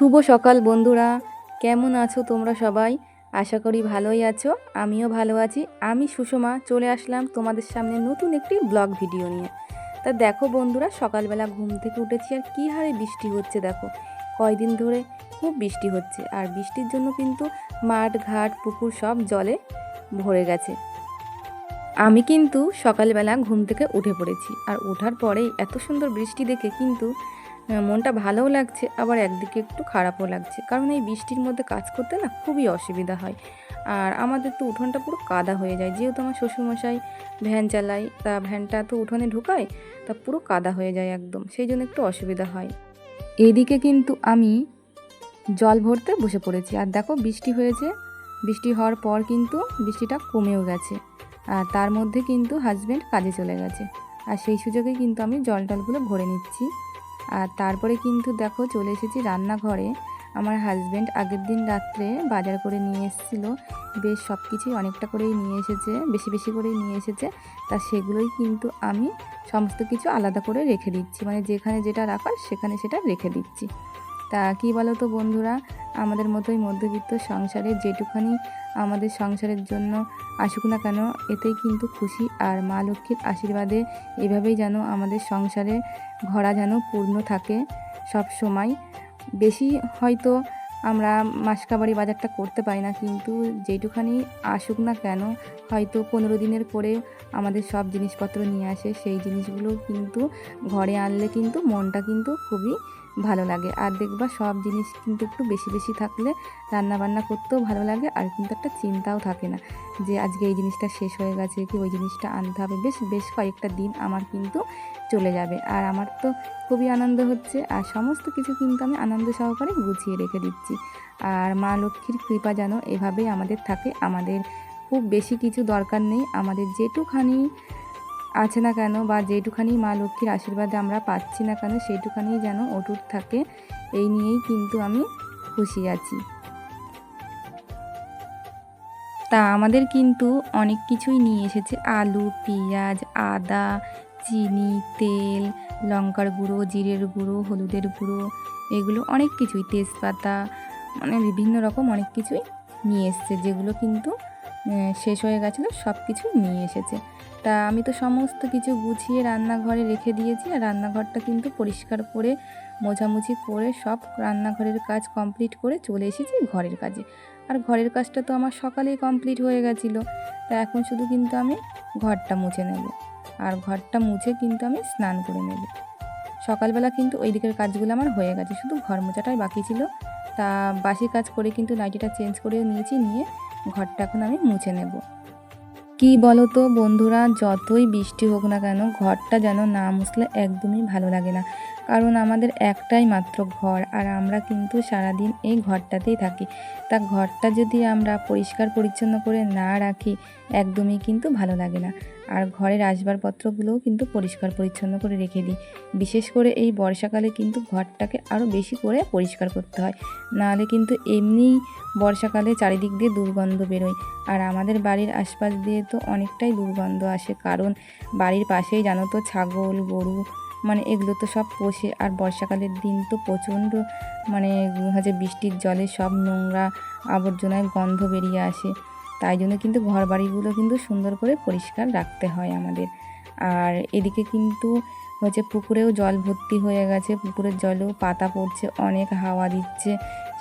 শুভ সকাল বন্ধুরা। কেমন আছো তোমরা সবাই? আশা করি ভালোই আছো, আমিও ভালো আছি। আমি সুষমা, চলে আসলাম তোমাদের সামনে নতুন একটি ব্লগ ভিডিও নিয়ে। তা দেখো বন্ধুরা, সকালবেলা ঘুম থেকে উঠেছি আর কী হারে বৃষ্টি হচ্ছে দেখো। কয়দিন ধরে খুব বৃষ্টি হচ্ছে আর বৃষ্টির জন্য কিন্তু মাঠ, ঘাট, পুকুর সব জলে ভরে গেছে। আমি কিন্তু সকালবেলা ঘুম থেকে উঠে পড়েছি আর ওঠার পরেই এত সুন্দর বৃষ্টি দেখে কিন্তু মনটা ভালোও লাগছে, আবার একদিকে একটু খারাপও লাগছে। কারণ এই বৃষ্টির মধ্যে কাজ করতে না খুবই অসুবিধা হয়। আর আমাদের তো উঠোনটা পুরো কাদা হয়ে যায়। যেহেতু আমার শ্বশুরমশাই ভ্যান চালায়, তা ভ্যানটা তো উঠোনে ঢুকায়, তা পুরো কাদা হয়ে যায় একদম। সেই জন্য একটু অসুবিধা হয়। এদিকে কিন্তু আমি জল ভরতে বসে পড়েছি। আর দেখো, বৃষ্টি হয়েছে। বৃষ্টি হওয়ার পর কিন্তু বৃষ্টিটা কমেও গেছে। আর তার মধ্যে কিন্তু হাজব্যান্ড কাজে চলে গেছে। আর সেই সুযোগে কিন্তু আমি জল টলগুলো ভরে নিচ্ছি। আর তারপরে কিন্তু দেখো চলে এসেছি রান্নাঘরে। আমার হাজব্যান্ড আগের দিন রাত্রে বাজার করে নিয়ে এসেছিল। বেশ সব কিছুই অনেকটা করেই নিয়ে এসেছে, বেশি বেশি করেই নিয়ে এসেছে। তা সেগুলোই কিন্তু আমি সমস্ত কিছু আলাদা করে রেখে দিচ্ছি। মানে যেখানে যেটা রাখার সেখানে সেটা রেখে দিচ্ছি। তা কী বলো তো বন্ধুরা? আমাদের মতোই মধ্যবিত্ত সংসারে যেটুখানি আমাদের সংসারের জন্য আসুক না কেন, এতেই কিন্তু খুশি। আর মা লক্ষ্মীর আশীর্বাদে এভাবেই যেন আমাদের সংসারে ঘোড়া যেন পূর্ণ থাকে সব সময়। বেশি হয়তো আমরা মাসকাবাড়ি বাজারটা করতে পারি না, কিন্তু যেটুখানি আসুক না কেন, হয়তো পনেরো দিনের পরে আমাদের সব জিনিসপত্র নিয়ে আসে। সেই জিনিসগুলো কিন্তু ঘরে আনলে কিন্তু মনটা কিন্তু খুবই ভালো লাগে। আর দেখবা সব জিনিস কিন্তু একটু বেশি বেশি থাকলে রান্না বান্না করতেও ভালো লাগে, আর কিন্তু একটা চিন্তাও থাকে না যে আজকে এই জিনিসটা শেষ হয়ে গেছে কি ওই জিনিসটা আনতে হবে। বেশ বেশ কয়েকটা দিন আমার কিন্তু চলে যাবে। আর আমার তো খুবই আনন্দ হচ্ছে, আর সমস্ত কিছু কিন্তু আমি আনন্দ সহকারে গুছিয়ে রেখে দিচ্ছি। আর মা লক্ষ্মীর কৃপা যেন এভাবেই আমাদের থাকে। আমাদের খুব বেশি কিছু দরকার নেই। আমাদের যেটুখানি আছে না কেন বা যেটুখানি মা লক্ষ্মীর আশীর্বাদে আমরা পাচ্ছি না কেন সেইটুখানি যেন অটুট থাকে, এই নিয়েই কিন্তু আমি খুশি আছি। তা আমাদের কিন্তু অনেক কিছুই নিয়ে এসেছে। আলু, পেঁয়াজ, আদা, চিনি, তেল, লঙ্কার গুঁড়ো, জিরের গুঁড়ো, হলুদের গুঁড়ো, এগুলো অনেক কিছুই, তেজপাতা মানে বিভিন্ন রকম অনেক কিছুই নিয়ে এসেছে, যেগুলো কিন্তু শেষ হয়ে গেছিল সব কিছুই নিয়ে এসেছে। তা আমি তো সমস্ত কিছু গুছিয়ে রান্নাঘরে রেখে দিয়েছি আর রান্নাঘরটা কিন্তু পরিষ্কার করে, মোছামুছি করে সব রান্নাঘরের কাজ কমপ্লিট করে চলে এসেছি ঘরের কাজে। আর ঘরের কাজটা তো আমার সকালেই কমপ্লিট হয়ে গেছিল, তা এখন শুধু কিন্তু আমি ঘরটা মুছে নেব। আর ঘরটা মুছে কিন্তু আমি স্নান করে নেব। সকালবেলা কিন্তু ওই দিকের কাজগুলো আমার হয়ে গেছে, শুধু ঘর মোছাটাই বাকি ছিল। তা বাসি কাজ করে কিন্তু নাইটিটা চেঞ্জ করে নিয়েছি, নিয়ে ঘরটা এখন আমি মুছে নেব। কি বলো তো বন্ধুরা, যতই বৃষ্টি হোক না কেন ঘরটা যেন না মুসলে একদমই ভালো লাগে না। কারণ আমাদের একটাই মাত্র ঘর আর আমরা কিন্তু সারাদিন এই ঘরটাতেই থাকি। তা ঘরটা যদি আমরা পরিষ্কার পরিচ্ছন্ন করে না রাখি একদমই কিন্তু ভালো লাগে না। আর ঘরের আসবাবপত্রগুলোও কিন্তু পরিষ্কার পরিচ্ছন্ন করে রেখে দিই। বিশেষ করে এই বর্ষাকালে কিন্তু ঘরটাকে আরও বেশি করে পরিষ্কার করতে হয়। নাহলে কিন্তু এমনিই বর্ষাকালে চারিদিক দিয়ে দুর্গন্ধ বেরোয়। আর আমাদের বাড়ির আশপাশ দিয়ে তো অনেকটাই দুর্গন্ধ আসে। কারণ বাড়ির পাশেই জানো তো ছাগল, গরু মানে এগুলো তো সব পোষে। আর বর্ষাকালের দিন তো প্রচণ্ড মানে হচ্ছে বৃষ্টির জলে সব নোংরা আবর্জনায় গন্ধ বেরিয়ে আসে। তাই জন্য কিন্তু ঘর বাড়িগুলো কিন্তু সুন্দর করে পরিষ্কার রাখতে হয় আমাদের। আর এদিকে কিন্তু হচ্ছে পুকুরেও জল ভর্তি হয়ে গেছে, পুকুরের জলেও পাতা পড়ছে, অনেক হাওয়া দিচ্ছে।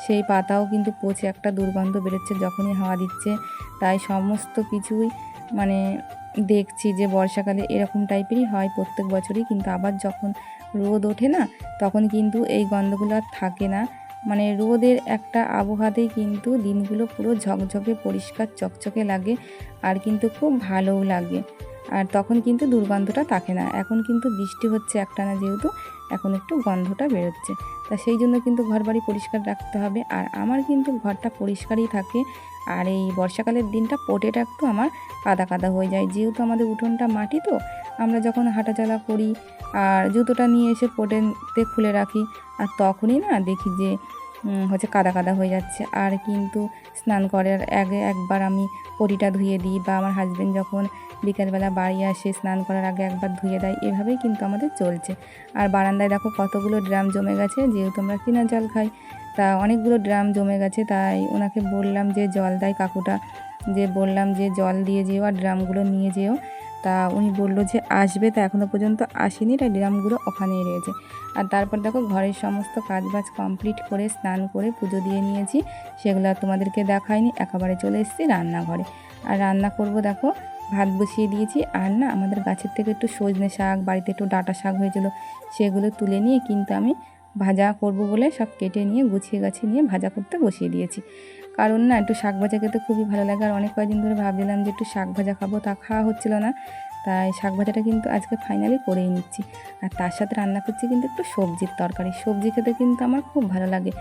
সেই পাতাও কিন্তু পচে, একটা দুর্গন্ধ বেরোচ্ছে যখনই হাওয়া দিচ্ছে। তাই সমস্ত কিছুই মানে দেখছি যে বর্ষাকালে এরকম টাইপেরই হয় প্রত্যেক বছরই। কিন্তু আবার যখন রোদ ওঠে না, তখন কিন্তু এই গন্ধগুলো আর থাকে না। মানে রোদের একটা আবহাওয়াতেই কিন্তু দিনগুলো পুরো ঝকঝকে, পরিষ্কার, চকচকে লাগে আর কিন্তু খুব ভালোও লাগে। আর তখন কিন্তু দুর্গন্ধটা থাকে না। এখন কিন্তু বৃষ্টি হচ্ছে একটা না যেহেতু, এখন একটু গন্ধটা বেরোচ্ছে। তা সেই জন্য কিন্তু ঘর বাড়ি পরিষ্কার রাখতে হবে। আর আমার কিন্তু ঘরটা পরিষ্কারই থাকে। আর এই বর্ষাকালের দিনটা পোটেটা একটু আমার কাদা কাদা হয়ে যায়। যেহেতু আমাদের উঠোনটা মাটি তো আমরা যখন হাঁটাচলা করি আর জুতোটা নিয়ে এসে পোটেতে খুলে রাখি, আর তখনই না দেখি যে হচ্ছে কাদা কাদা হয়ে যাচ্ছে। আর কিন্তু স্নান করার আগে একবার আমি পটিটা ধুয়ে দিই বা আমার হাজবেন্ড যখন বিকেলবেলা বাড়ি আসে, স্নান করার আগে একবার ধুয়ে দেয়, এভাবেই কিন্তু আমাদের চলছে। আর বারান্দায় দেখো কতগুলো ড্রাম জমে গেছে, যেহেতু আমরা কিনা জল খাই, তা অনেকগুলো ড্রাম জমে গেছে, তাই ওনাকে বললাম যে, জল দেয় কাকুটা, যে বললাম যে, জল দিয়ে যেও আর ড্রামগুলো নিয়ে যেও। তা উনি বলল যে আসবে তা এখনও পর্যন্ত আসেনি, তাই ড্রামগুলো ওখানেই রয়েছে। আর তারপর দেখো ঘরের সমস্ত কাজবাজ কমপ্লিট করে, স্নান করে, পুজো দিয়ে নিয়েছি। সেগুলো তোমাদেরকে দেখায়নি একেবারে চলে এসেছি রান্নাঘরে। আর রান্না করব দেখো, ভাত বসিয়ে দিয়েছি। আর না, আমাদের গাছের থেকে একটু সজনে শাক, বাড়িতে একটু ডাঁটা শাক হয়েছিল, সেগুলো তুলে নিয়ে কিন্তু আমি ভাজা করব বলে সব কেটে নিয়ে, গুছিয়ে গাছিয়ে নিয়ে ভাজা করতে বসিয়ে দিয়েছি। কারণ না, একটু শাক ভাজা খেতে খুবই ভালো লাগে। আর অনেক কয়েকদিন ধরে ভাবছিলাম যে একটু শাক ভাজা খাব, তা খাওয়া হচ্ছিল না। তাই শাক ভাজাটা কিন্তু আজকে ফাইনালি করেই নিচ্ছি। আর তার সাথে রান্না করছি কিন্তু একটু সবজির তরকারি। সবজি খেতে কিন্তু আমার খুব ভালো লাগে।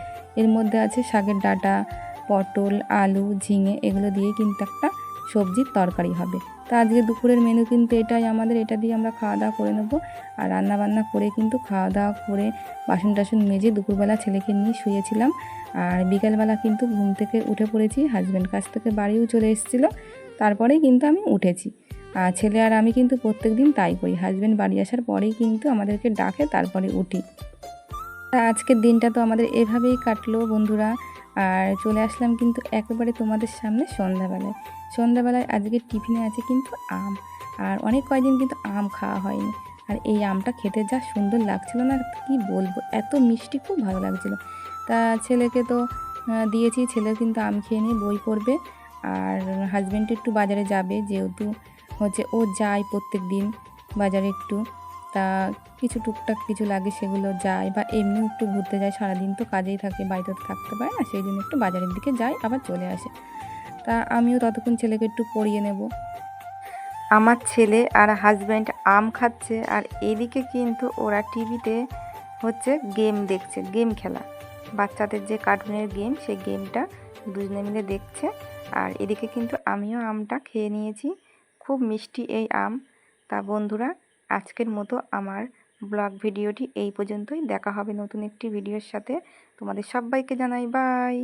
এর মধ্যে আছে শাকের ডাটা, পটল, আলু, ঝিঙে, এগুলো দিয়ে কিন্তু একটা সবজির তরকারি হবে। তা আজকে দুপুরের মেনু কিন্তু এটাই। আমাদের এটা দিয়ে আমরা খাওয়া দাওয়া করে নেব। আর রান্না বান্না করে কিন্তু খাওয়া দাওয়া করে বাসন টাসন মেজে দুপুরবেলা ছেলেকে নিয়ে শুয়েছিলাম। আর বিকেলবেলা কিন্তু ঘুম থেকে উঠে পড়েছি। হাজব্যান্ড কাছ থেকে বাড়িও চলে এসেছিল। তারপরেই কিন্তু আমি উঠেছি। আর ছেলে আর আমি কিন্তু প্রত্যেক দিন তাই করি। হাজব্যান্ড বাড়ি আসার পরেই কিন্তু আমাদেরকে ডাকে, তারপরে উঠি। তা আজকের দিনটা তো আমাদের এভাবেই কাটলো বন্ধুরা। আর চলে আসলাম কিন্তু একেবারে তোমাদের সামনে সন্ধ্যাবেলায়। সন্ধ্যাবেলায় আজকে টিফিনে আছে কিন্তু আম। আর অনেক কয়দিন কিন্তু আম খাওয়া হয়নি। আর এই আমটা খেতে যা সুন্দর লাগছিল না কি বলব, এত মিষ্টি খুব ভালো লাগছিল। তা ছেলেকে তো দিয়েছি ছেলে কিন্তু আম খেয়ে নিয়ে বই পড়বে। আর হাজব্যান্ড একটু বাজারে যাবে, যেহেতু হচ্ছে ও যায় প্রত্যেক দিন বাজারে একটু। তা কিছু টুকটাক কিছু লাগে সেগুলো যায় বা এমনি একটু ঘুরতে যায়, সারাদিন তো কাজেই থাকে, বাড়িতে থাকতে পারে না, সেই জন্য একটু বাজারের দিকে যায়, আবার চলে আসে। তা আমিও ততক্ষণ ছেলেকে একটু পড়িয়ে নেব। আমার ছেলে আর হাজব্যান্ড আম খাচ্ছে আর এদিকে কিন্তু ওরা টিভিতে হচ্ছে গেম দেখছে গেম খেলা। বাচ্চাদের যে কার্টুনের গেম সেই গেমটা দুজনে মিলে দেখছে আর এদিকে কিন্তু আমিও আমটা খেয়ে নিয়েছি। খুব মিষ্টি এই আম। তা বন্ধুরা আজকের মতো আমার ব্লগ ভিডিওটি এই পর্যন্তই। দেখা হবে নতুন একটি ভিডিওর সাথে। তোমাদের সবাইকে জানাই, বাই।